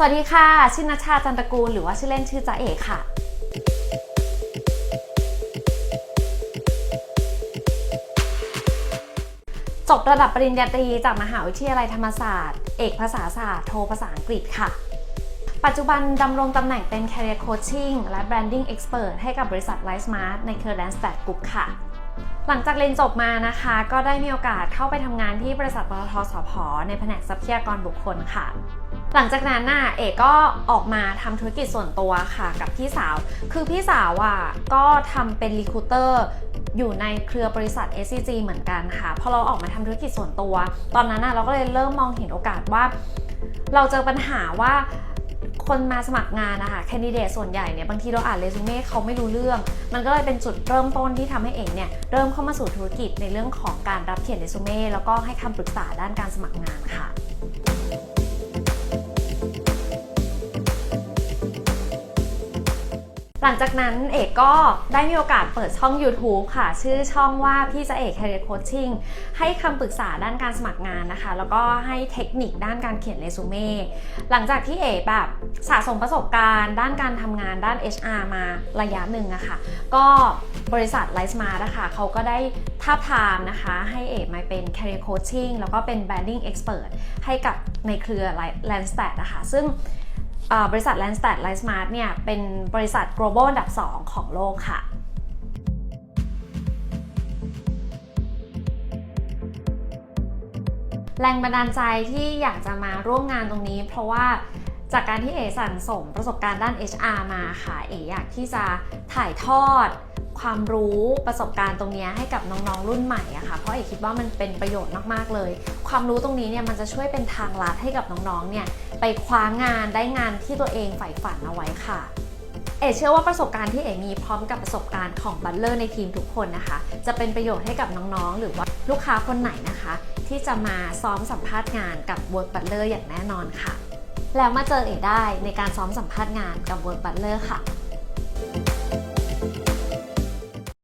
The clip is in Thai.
สวัสดีค่ะ ชื่อนัชชาจันตระกูล หรือว่าชื่อเล่นชื่อจ๊ะเอกค่ะ จบระดับปริญญาตรีจากมหาวิทยาลัยธรรมศาสตร์ เอกภาษาศาสตร์ โทภาษาอังกฤษค่ะ ปัจจุบันดำรงตำแหน่งเป็น Career Coaching และ Branding Expert ให้กับบริษัท Life Smart ในเครือ l a n d s t a t Group ค่ะ หลังจากเรียนจบมานะคะ ก็ได้มีโอกาสเข้าไปทำงานที่บริษัทปตทสพในแผนกทรัพยากรบุคคลค่ะ หลังจากนั้นน่ะเอกก็ออกมาทำธุรกิจส่วนตัวค่ะกับพี่สาว คือพี่สาวอะก็ทำเป็นรีคูเตอร์อยู่ในเครือบริษัท SCG เหมือนกันค่ะ พอเราออกมาทำธุรกิจส่วนตัว ตอนนั้นน่ะเราก็เลยเริ่มมองเห็นโอกาสว่า เราเจอปัญหาว่าคนมาสมัครงานนะคะแคนดิเดตส่วนใหญ่เนี่ยบางทีเราอ่านเรซูเม่เขาไม่รู้เรื่อง มันก็เลยเป็นจุดเริ่มต้นที่ทำให้เอกเนี่ยเริ่มเข้ามาสู่ธุรกิจในเรื่องของการรับเขียนเรซูเม่แล้วก็ให้คำปรึกษาด้านการสมัครงานค่ะ ลังจากนั้นเอกก็ได้มีโอกาสเปิดช่อง YouTube ค่ะ ชื่อช่องว่าพี่จะเอก Career Coaching ให้คำปรึกษาด้านการสมัครงานนะคะ แล้วก็ให้เทคนิคด้านการเขียนเรซูเม่หลังจากที่เอกแบบสะสมประสบการณ์ ด้านการทำงานด้าน HR มาระยะหนึ่งนะคะก็บริษัท l i ฟ์ Smart นะคะเขาก็ได้ท้าบทามนะคะ ให้เอกมาเป็น Career Coaching แล้วก็เป็น Branding Expert ให้กับในเครือ Landstat นะคะซึ่ง บริษัท Landstat Life Smart เนี่ยเป็นบริษัท global อันดับ 2 ของโลกค่ะแรงบันดาลใจที่อยากจะมาร่วมงานตรงนี้ เพราะว่าจากการที่เอสั่งสมประสบการณ์ด้าน HR มาค่ะ เออยากที่จะถ่ายทอด ความรู้ประสบการณ์ตรงนี้ให้กับน้องๆรุ่นใหม่อะค่ะเพราะเอกคิดว่ามันเป็นประโยชน์มากๆเลย ความรู้ตรงนี้เนี่ยมันจะช่วยเป็นทางลัดให้กับน้องๆเนี่ยไปคว้างานได้งานที่ตัวเองใฝ่ฝันเอาไว้ค่ะเอเชื่อว่าประสบการณ์ที่เอมีพร้อมกับประสบการณ์ของบัลเลอร์ในทีมทุกคนนะคะ จะเป็นประโยชน์ให้กับน้องๆ หรือว่าลูกค้าคนไหนนะคะ ที่จะมาซ้อมสัมภาษณ์งานกับ Work Butler อร์อย่างแน่นอนค่ะ แล้วมาเจอเอได้ในการซ้อมสัมภาษณ์งานกับ Work Butler ค่ะ